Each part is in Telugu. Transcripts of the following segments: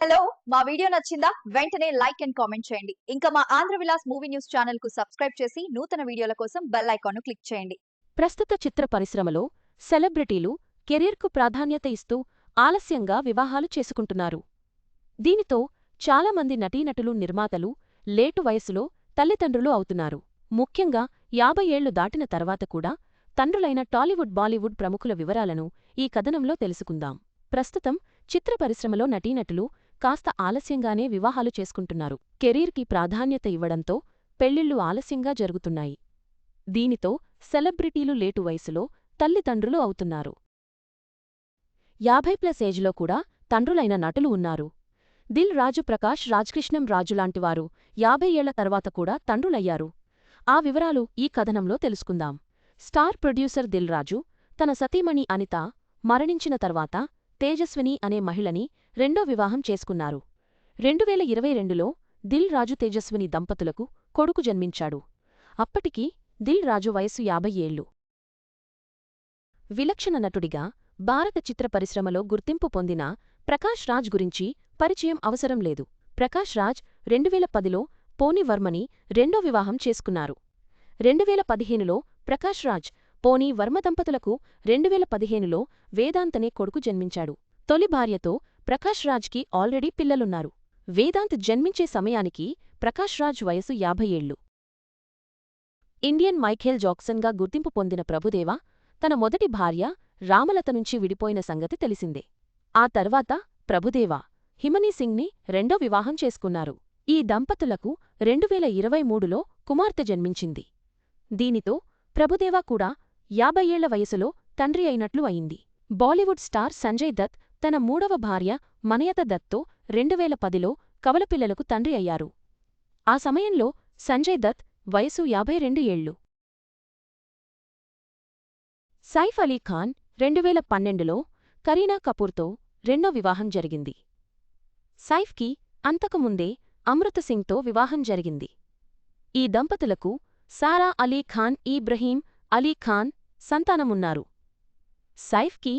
హలో మా వీడియో నచ్చిందా? వెంటనే లైక్ అండ్ కామెంట్ చేయండి. ఇంకా మా ఆంధ్ర విలాస్ మూవీ న్యూస్ ఛానల్కు సబ్స్క్రైబ్ చేసి నూతన వీడియోల కోసం బెల్ ఐకాన్ క్లిక్ చేయండి. ప్రస్తుత చిత్ర పరిశ్రమలో సెలబ్రిటీలు కెరీర్కు ప్రాధాన్యత ఇస్తూ ఆలస్యంగా వివాహాలు చేసుకుంటున్నారు. దీనితో చాలామంది నటీనటులు నిర్మాతలు లేటు వయసులో తల్లిదండ్రులు అవుతున్నారు. ముఖ్యంగా యాభై ఏళ్ళు దాటిన తర్వాత కూడా తండ్రులైన టాలీవుడ్ బాలీవుడ్ ప్రముఖుల వివరాలను ఈ కథనంలో తెలుసుకుందాం. ప్రస్తుతం చిత్ర పరిశ్రమలో నటీనటులు కాస్త ఆలస్యంగానే వివాహాలు చేసుకుంటున్నారు. కెరీర్కి ప్రాధాన్యత ఇవ్వడంతో పెళ్ళిళ్ళు ఆలస్యంగా జరుగుతున్నాయి. దీనితో సెలబ్రిటీలు లేటు వయసులో తల్లిదండ్రులు అవుతున్నారు. యాభై ప్లస్ ఏజ్లో కూడా తండ్రులైన నటులు ఉన్నారు. దిల్ రాజు ప్రకాష్ రాజ్కృష్ణం రాజులాంటివారు యాభై ఏళ్ళ తర్వాత కూడా తండ్రులయ్యారు. ఆ వివరాలు ఈ కథనంలో తెలుసుకుందాం. స్టార్ ప్రొడ్యూసర్ దిల్ రాజు తన సతీమణి అనిత మరణించిన తర్వాత తేజస్విని అనే మహిళని రెండో వివాహం చేసుకున్నారు. రెండువేల ఇరవై రెండులో దిల్ రాజు తేజస్విని దంపతులకు కొడుకు జన్మించాడు. అప్పటికి దిల్ రాజు వయసు యాభై ఏళ్ళు విలక్షణ నటుడిగా భారత చిత్ర పరిశ్రమలో గుర్తింపు పొందిన ప్రకాష్ రాజ్ గురించి పరిచయం అవసరం లేదు. ప్రకాష్ రాజ్ రెండువేల పదిలో పోని వర్మని రెండో వివాహం చేసుకున్నారు. రెండువేల పదిహేనులో ప్రకాష్ రాజ్ పోనీ వర్మ దంపతులకు రెండువేల పదిహేనులో వేదాంతనే కొడుకు జన్మించాడు. తొలి భార్యతో ప్రకాష్ రాజ్కి ఆల్రెడీ పిల్లలున్నారు. వేదాంత్ జన్మించే సమయానికి ప్రకాష్ రాజ్ వయసు యాభై ఏళ్ళు ఇండియన్ మైఖేల్ జాక్సన్గా గుర్తింపు పొందిన ప్రభుదేవ తన మొదటి భార్య రామలత నుంచి విడిపోయిన సంగతి తెలిసిందే. ఆ తర్వాత ప్రభుదేవ హిమనీ సింగ్ని రెండో వివాహం చేసుకున్నారు. ఈ దంపతులకు రెండువేల ఇరవై మూడులో కుమార్తె జన్మించింది. దీనితో ప్రభుదేవా కూడా యాభై ఏళ్ళ వయసులో తండ్రి అయినట్లు అయింది. బాలీవుడ్ స్టార్ సంజయ్ దత్ తన మూడవ భార్య మనయత దత్తో రెండువేల పదిలో కవలపిల్లలకు తండ్రి అయ్యారు. ఆ సమయంలో సంజయ్ దత్ వయసు యాభై రెండు ఏళ్ళు సైఫ్ అలీ ఖాన్ రెండువేల పన్నెండులో కరీనా కపూర్తో రెండో వివాహం జరిగింది. సైఫ్కి అంతకుముందే అమృత సింగ్తో వివాహం జరిగింది. ఈ దంపతులకు సారా అలీ ఖాన్ ఈబ్రహీం అలీ ఖాన్ సంతానమున్నారు. సైఫ్కి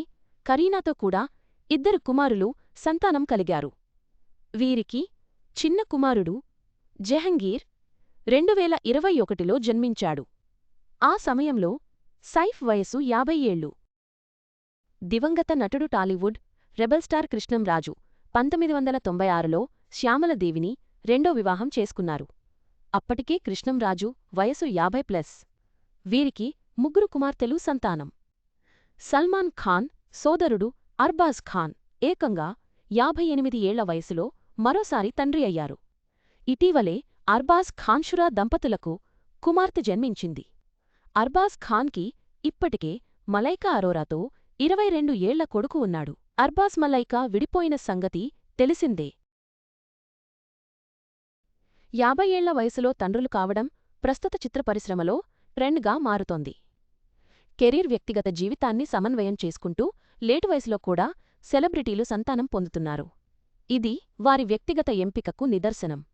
కరీనాతో కూడా ఇద్దరు కుమారులు సంతానం కలిగారు. వీరికి చిన్న కుమారుడు జహంగీర్ రెండువేల ఇరవై ఒకటిలో జన్మించాడు. ఆ సమయంలో సైఫ్ వయసు యాభై ఏళ్ళు. దివంగత నటుడు టాలీవుడ్ రెబల్ స్టార్ కృష్ణంరాజు పంతొమ్మిది వందల తొంభై ఆరులో శ్యామలదేవిని రెండో వివాహం చేసుకున్నారు. అప్పటికే కృష్ణంరాజు వయసు యాభై ప్లస్. వీరికి ముగ్గురు కుమార్తెలు సంతానం. సల్మాన్ ఖాన్ సోదరుడు అర్బాజ్ ఖాన్ ఏకంగా యాభై ఎనిమిది ఏళ్ళ వయసులో మరోసారి తండ్రి అయ్యారు. ఇటీవలే అర్బాజ్ ఖాన్షురా దంపతులకు కుమార్తె జన్మించింది. అర్బాజ్ ఖాన్కి ఇప్పటికే మలైకా అరోరాతో ఇరవై రెండు ఏళ్ళ కొడుకు ఉన్నాడు. అర్బాజ్ మలైకా విడిపోయిన సంగతి తెలిసిందే. యాభై ఏళ్ళ వయసులో తండ్రులు కావడం ప్రస్తుత చిత్ర పరిశ్రమలో ట్రెండ్గా మారుతోంది. కెరీర్ వ్యక్తిగత జీవితాన్ని సమన్వయం చేసుకుంటూ లేటు వయసులో కూడా సెలబ్రిటీలు సంతానం పొందుతున్నారు. ఇది వారి వ్యక్తిగత ఎంపికకు నిదర్శనం.